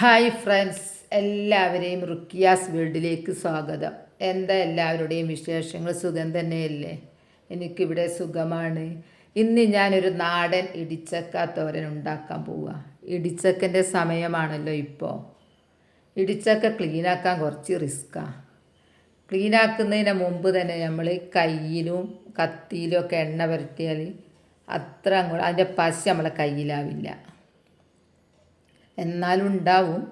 Hi friends എല്ലാവരെയും റുക്കിയാസ് വേൾഡിലേക്ക് സ്വാഗതം. എന്താ എല്ലാവരുടെയും വിശേഷങ്ങൾ? സുഖം തന്നെയല്ലേ? എനിക്കിവിടെ സുഖമാണ്. ഇന്ന് ഞാനൊരു നാടൻ ഇടിച്ചക്ക തോരൻ ഉണ്ടാക്കാൻ പോവുക ഇടിച്ചക്കന്റെ സമയമാണല്ലോ ഇപ്പോൾ ഇടിച്ചക്ക ക്ലീനാക്കാൻ കുറച്ച് റിസ്ക്കാണ് ക്ലീനാക്കുന്നതിന് മുമ്പ് തന്നെ നമ്മൾ കയ്യിലും കത്തിയിലും ഒക്കെ എണ്ണ പുരട്ടിയാൽ അത്ര അങ്ങോട്ട് അതിന്റെ പശ നമ്മളെ കയ്യിലാവില്ല. എന്നാലും ഉണ്ടാവും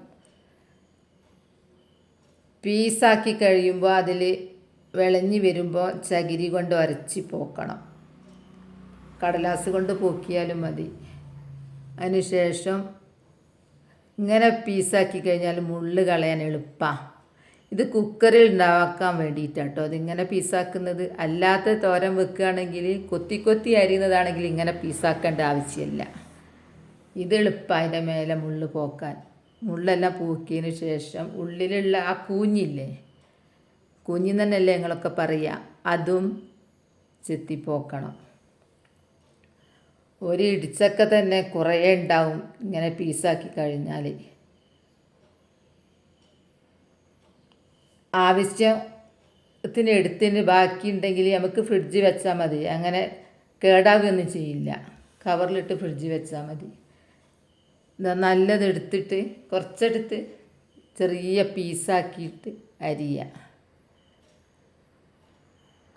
പീസാക്കി കഴിയുമ്പോൾ അതിൽ വിളഞ്ഞു വരുമ്പോൾ ചകിരി കൊണ്ട് ഉരച്ച് പോക്കണം. കടലാസ് കൊണ്ട് പോക്കിയാലും മതി. അതിനുശേഷം ഇങ്ങനെ പീസാക്കി കഴിഞ്ഞാൽ മുള്ള് കളയാൻ എളുപ്പമാണ് ഇത് കുക്കറിൽ ഉണ്ടാക്കാൻ വേണ്ടിയിട്ടാട്ടോ. അതിങ്ങനെ പീസാക്കുന്നത് അല്ലാത്ത തോരൻ വെക്കുകയാണെങ്കിൽ കൊത്തി കൊത്തി അരിയുന്നതാണെങ്കിൽ ഇങ്ങനെ പീസാക്കേണ്ട ആവശ്യമില്ല. ഇത് എളുപ്പം അതിന്റെ മേലെ മുള്ള് പോക്കാൻ. മുള്ളെല്ലാം പൂക്കിയതിന് ശേഷം ഉള്ളിലുള്ള ആ കൂഞ്ഞില്ലേ? കുഞ്ഞു തന്നെയല്ലേ ഞങ്ങളൊക്കെ പറയുക അതും ചെത്തിപ്പോക്കണം. ഒരു ഇടിച്ചൊക്കെ തന്നെ കുറേ ഉണ്ടാവും ഇങ്ങനെ പീസാക്കി കഴിഞ്ഞാൽ ആവശ്യത്തിന് എടുത്തിന് ബാക്കിയുണ്ടെങ്കിൽ നമുക്ക് ഫ്രിഡ്ജ് വെച്ചാൽ മതി. അങ്ങനെ കേടാവുകയൊന്നും ചെയ്യില്ല. കവറിലിട്ട് ഫ്രിഡ്ജ് വെച്ചാൽ മതി. ഇതാ നല്ലത് എടുത്തിട്ട് കുറച്ചെടുത്ത് ചെറിയ പീസാക്കിയിട്ട് അരിയുക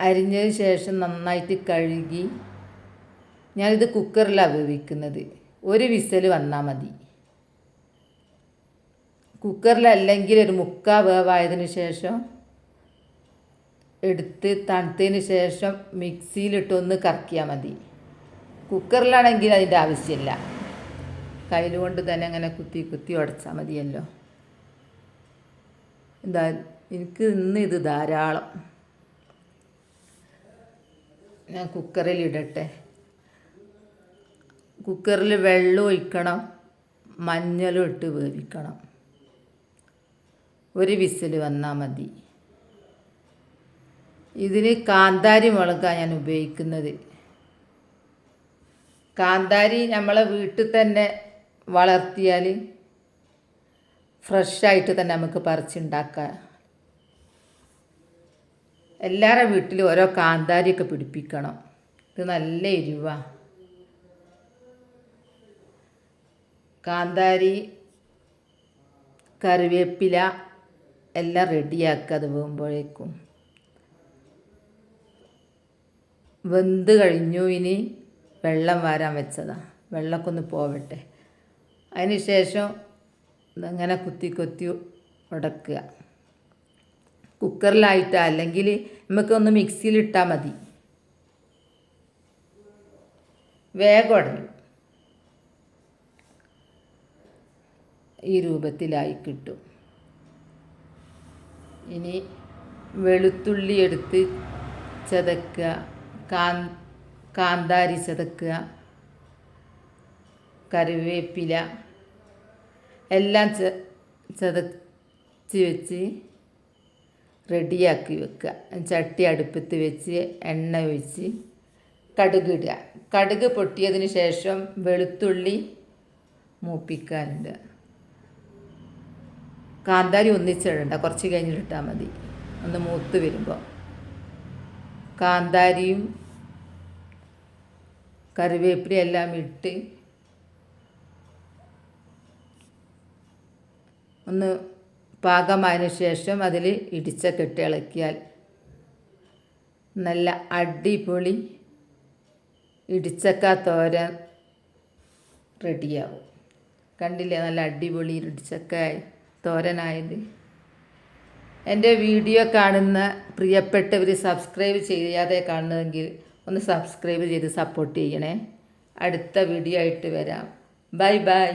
അരിഞ്ഞതിന് ശേഷം നന്നായിട്ട് കഴുകി ഞാനിത് കുക്കറിലാണ് വേവിക്കുന്നത് ഒരു വിസൽ വന്നാൽ മതി. കുക്കറിലല്ലെങ്കിൽ ഒരു മുക്കാ വേവായതിനു ശേഷം എടുത്ത് തണുത്തതിന് ശേഷം മിക്സിയിലിട്ടൊന്ന് കറക്കിയാൽ മതി. കുക്കറിലാണെങ്കിൽ അതിന്റെ ആവശ്യമില്ല. കയ്യിൽ കൊണ്ട് തന്നെ അങ്ങനെ കുത്തി കുത്തി ഉടച്ചാൽ മതിയല്ലോ. എന്താ എനിക്ക് ഇന്ന് ഇത് ധാരാളം. ഞാൻ കുക്കറിൽ ഇടട്ടെ. കുക്കറിൽ വെള്ളം ഒഴിക്കണം മഞ്ഞളും ഇട്ട് വേവിക്കണം. ഒരു വിസിൽ വന്നാൽ മതി. ഇതിന് കാന്താരി മുളകാണ് ഞാൻ ഉപയോഗിക്കുന്നത്. കാന്താരി നമ്മളെ വീട്ടിൽ തന്നെ വളർത്തിയാൽ ഫ്രഷായിട്ട് തന്നെ നമുക്ക് പറിച്ചുണ്ടാക്കാം. എല്ലാവരുടെ വീട്ടിലും ഓരോ കാന്താരിയൊക്കെ പിടിപ്പിക്കണം. ഇത് നല്ല എരിവ. കാന്താരി കറിവേപ്പില എല്ലാം റെഡിയാക്കുക അത് പോകുമ്പോഴേക്കും വെന്ത് കഴിഞ്ഞു ഇനി വെള്ളം വാരാൻ വെച്ചതാണ് വെള്ളമൊക്കെ ഒന്ന് പോവട്ടെ. അതിന് ശേഷം ഇതങ്ങനെ കുത്തി കൊത്തി ഉടക്കുക. കുക്കറിലായിട്ട് അല്ലെങ്കിൽ നമുക്കൊന്ന് മിക്സിയിലിട്ടാൽ മതി. വേഗം ഉടയും ഈ രൂപത്തിലായി കിട്ടും. ഇനി വെളുത്തുള്ളി എടുത്ത് ചതക്കുക. കാന്താരി ചതക്കുക. കറിവേപ്പില എല്ലാം ചെ ചതച്ച് വെച്ച് റെഡിയാക്കി വെക്കുക. ചട്ടി അടുപ്പത്ത് വെച്ച് എണ്ണ ഒഴിച്ച് കടുക് ഇടുക. കടുക് പൊട്ടിയതിന് ശേഷം വെളുത്തുള്ളി മൂപ്പിക്കാനുണ്ട്. കാന്താരി ഒന്നിച്ചിടണ്ട. കുറച്ച് കഴിഞ്ഞിട്ടിട്ടാൽ മതി. ഒന്ന് മൂത്ത് വരുമ്പോൾ കാന്താരിയും കറിവേപ്പിലയും എല്ലാം ഇട്ട് ഒന്ന് പാകമായതിനു ശേഷം അതിൽ ഇടിച്ച കെട്ടി ഇളക്കിയാൽ നല്ല അടിപൊളി ഇടിച്ചക്ക തോരൻ റെഡിയാവും. കണ്ടില്ലേ? നല്ല അടിപൊളി ഇടിച്ചക്ക തോരനായത്. എന്റെ വീഡിയോ കാണുന്ന പ്രിയപ്പെട്ടവർ സബ്സ്ക്രൈബ് ചെയ്യാതെ കാണുന്നതെങ്കിൽ ഒന്ന് സബ്സ്ക്രൈബ് ചെയ്ത് സപ്പോർട്ട് ചെയ്യണേ. അടുത്ത വീഡിയോ ആയിട്ട് വരാം. Bye bye.